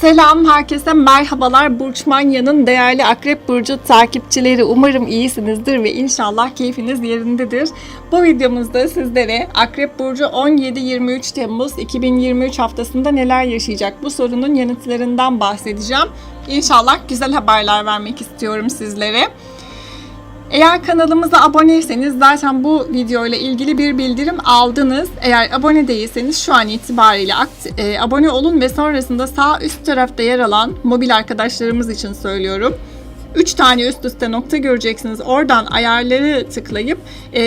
Selam herkese merhabalar Burç Manya'nın değerli Akrep Burcu takipçileri umarım iyisinizdir ve inşallah keyfiniz yerindedir. Bu videomuzda sizlere Akrep Burcu 17-23 Temmuz 2023 haftasında neler yaşayacak bu sorunun yanıtlarından bahsedeceğim. İnşallah güzel haberler vermek istiyorum sizlere. Eğer kanalımıza aboneyseniz zaten bu video ile ilgili bir bildirim aldınız. Eğer abone değilseniz şu an itibariyle e, abone olun ve sonrasında sağ üst tarafta yer alan mobil arkadaşlarımız için söylüyorum. 3 tane üst üste nokta göreceksiniz. Oradan ayarları tıklayıp e,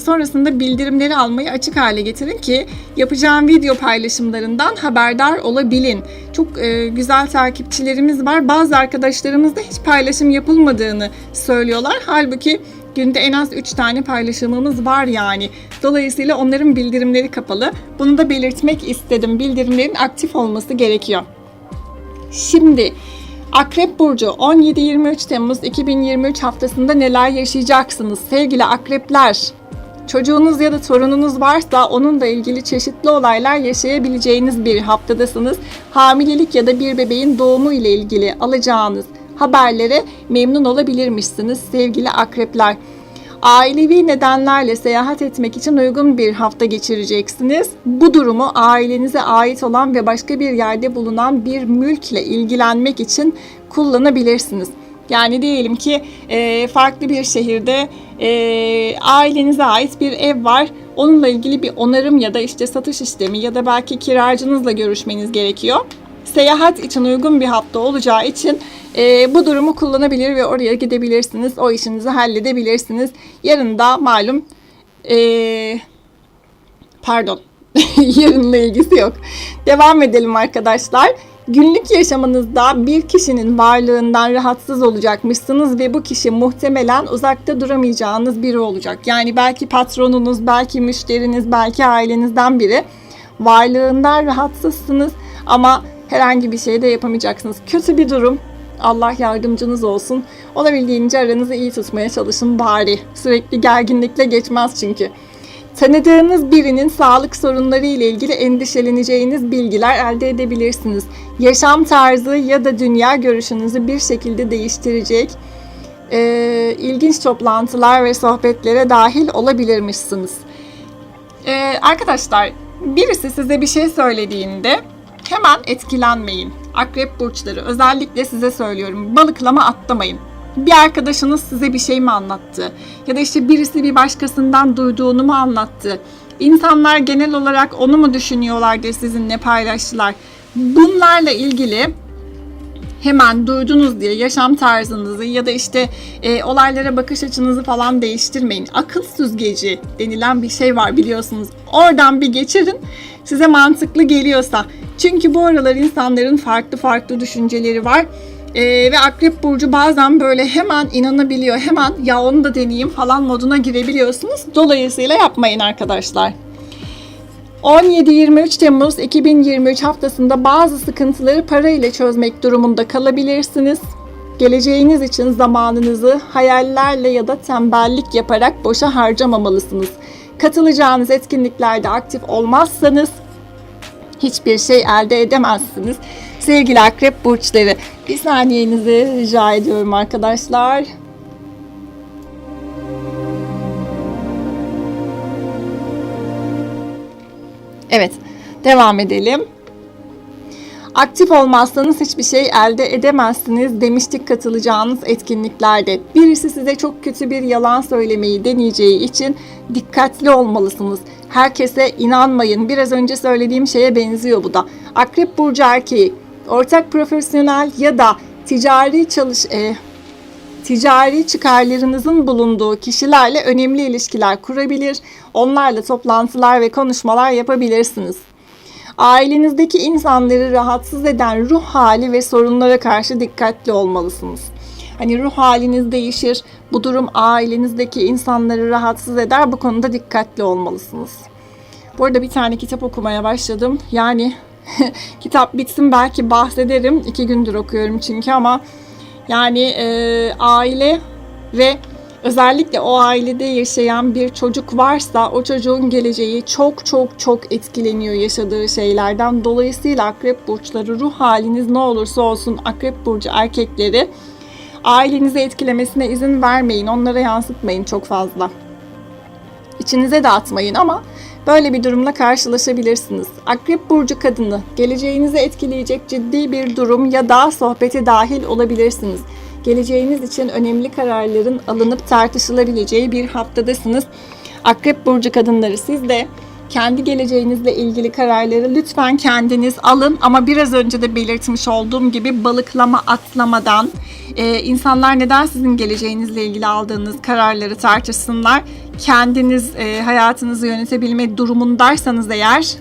sonrasında bildirimleri almayı açık hale getirin ki yapacağım video paylaşımlarından haberdar olabilin. Çok e, güzel takipçilerimiz var. Bazı arkadaşlarımız da hiç paylaşım yapılmadığını söylüyorlar. Halbuki günde en az 3 tane paylaşımımız var yani. Dolayısıyla onların bildirimleri kapalı. Bunu da belirtmek istedim. Bildirimlerin aktif olması gerekiyor. Şimdi Akrep Burcu 17-23 Temmuz 2023 haftasında neler yaşayacaksınız sevgili akrepler? Çocuğunuz ya da torununuz varsa onunla ilgili çeşitli olaylar yaşayabileceğiniz bir haftadasınız. Hamilelik ya da bir bebeğin doğumu ile ilgili alacağınız haberlere memnun olabilirmişsiniz sevgili akrepler. Ailevi nedenlerle seyahat etmek için uygun bir hafta geçireceksiniz. Bu durumu ailenize ait olan ve başka bir yerde bulunan bir mülkle ilgilenmek için kullanabilirsiniz. Yani diyelim ki e, farklı bir şehirde e, ailenize ait bir ev var. Onunla ilgili bir onarım ya da işte satış işlemi ya da belki kiracınızla görüşmeniz gerekiyor. Seyahat için uygun bir hafta olacağı için e, bu durumu kullanabilir ve oraya gidebilirsiniz. O işinizi halledebilirsiniz. Yarın da malum e, pardon yarınla ilgisi yok. Devam edelim arkadaşlar. Günlük yaşamınızda bir kişinin varlığından rahatsız olacakmışsınız ve bu kişi muhtemelen uzakta duramayacağınız biri olacak. Yani belki patronunuz, belki müşteriniz, belki ailenizden biri varlığından rahatsızsınız ama herhangi bir şey de yapamayacaksınız. Kötü bir durum. Allah yardımcınız olsun. Olabildiğince aranızı iyi tutmaya çalışın bari. Sürekli gerginlikle geçmez çünkü. Tanıdığınız birinin sağlık sorunları ile ilgili endişeleneceğiniz bilgiler elde edebilirsiniz. Yaşam tarzı ya da dünya görüşünüzü bir şekilde değiştirecek e, ilginç toplantılar ve sohbetlere dahil olabilirmişsiniz. E, arkadaşlar birisi size bir şey söylediğinde hemen etkilenmeyin. Akrep burçları özellikle size söylüyorum balıklama atlamayın bir arkadaşınız size bir şey mi anlattı? Ya da işte birisi bir başkasından duyduğunu mu anlattı? İnsanlar genel olarak onu mu düşünüyorlar diye sizinle paylaştılar. Bunlarla ilgili hemen duydunuz diye yaşam tarzınızı ya da işte e, olaylara bakış açınızı falan değiştirmeyin. Akıl süzgeci denilen bir şey var biliyorsunuz. Oradan bir geçirin size mantıklı geliyorsa. Çünkü bu aralar insanların farklı farklı düşünceleri var. Ee, ve Akrep Burcu bazen böyle hemen inanabiliyor. Hemen ya onu da deneyeyim falan moduna girebiliyorsunuz. Dolayısıyla yapmayın arkadaşlar. 17-23 Temmuz 2023 haftasında bazı sıkıntıları para ile çözmek durumunda kalabilirsiniz. Geleceğiniz için zamanınızı hayallerle ya da tembellik yaparak boşa harcamamalısınız. Katılacağınız etkinliklerde aktif olmazsanız hiçbir şey elde edemezsiniz. Sevgili akrep burçları bir saniyenizi rica ediyorum arkadaşlar. Evet devam edelim. Aktif olmazsanız hiçbir şey elde edemezsiniz demiştik katılacağınız etkinliklerde. Birisi size çok kötü bir yalan söylemeyi deneyeceği için dikkatli olmalısınız. Herkese inanmayın. Biraz önce söylediğim şeye benziyor bu da. Akrep burcu erkeği ortak profesyonel ya da ticari çalış e, ticari çıkarlarınızın bulunduğu kişilerle önemli ilişkiler kurabilir. Onlarla toplantılar ve konuşmalar yapabilirsiniz. Ailenizdeki insanları rahatsız eden ruh hali ve sorunlara karşı dikkatli olmalısınız. Hani ruh haliniz değişir. Bu durum ailenizdeki insanları rahatsız eder. Bu konuda dikkatli olmalısınız. Bu arada bir tane kitap okumaya başladım. Yani kitap bitsin belki bahsederim. İki gündür okuyorum çünkü ama yani e, aile ve Özellikle o ailede yaşayan bir çocuk varsa o çocuğun geleceği çok çok çok etkileniyor yaşadığı şeylerden. Dolayısıyla akrep burçları ruh haliniz ne olursa olsun akrep burcu erkekleri ailenizi etkilemesine izin vermeyin. Onlara yansıtmayın çok fazla. İçinize de atmayın ama böyle bir durumla karşılaşabilirsiniz. Akrep burcu kadını geleceğinizi etkileyecek ciddi bir durum ya da sohbete dahil olabilirsiniz. Geleceğiniz için önemli kararların alınıp tartışılabileceği bir haftadasınız. Akrep burcu kadınları siz de kendi geleceğinizle ilgili kararları lütfen kendiniz alın ama biraz önce de belirtmiş olduğum gibi balıklama atlamadan e, insanlar neden sizin geleceğinizle ilgili aldığınız kararları tartışsınlar. Kendiniz e, hayatınızı yönetebilme durumundaysanız eğer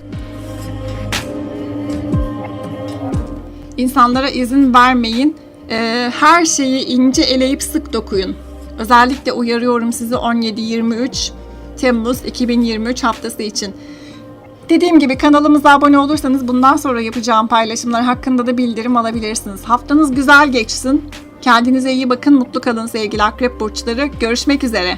insanlara izin vermeyin. E, her şeyi ince eleyip sık dokuyun. Özellikle uyarıyorum sizi 17-23 Temmuz 2023 haftası için. Dediğim gibi kanalımıza abone olursanız bundan sonra yapacağım paylaşımlar hakkında da bildirim alabilirsiniz. Haftanız güzel geçsin. Kendinize iyi bakın, mutlu kalın sevgili akrep burçları. Görüşmek üzere.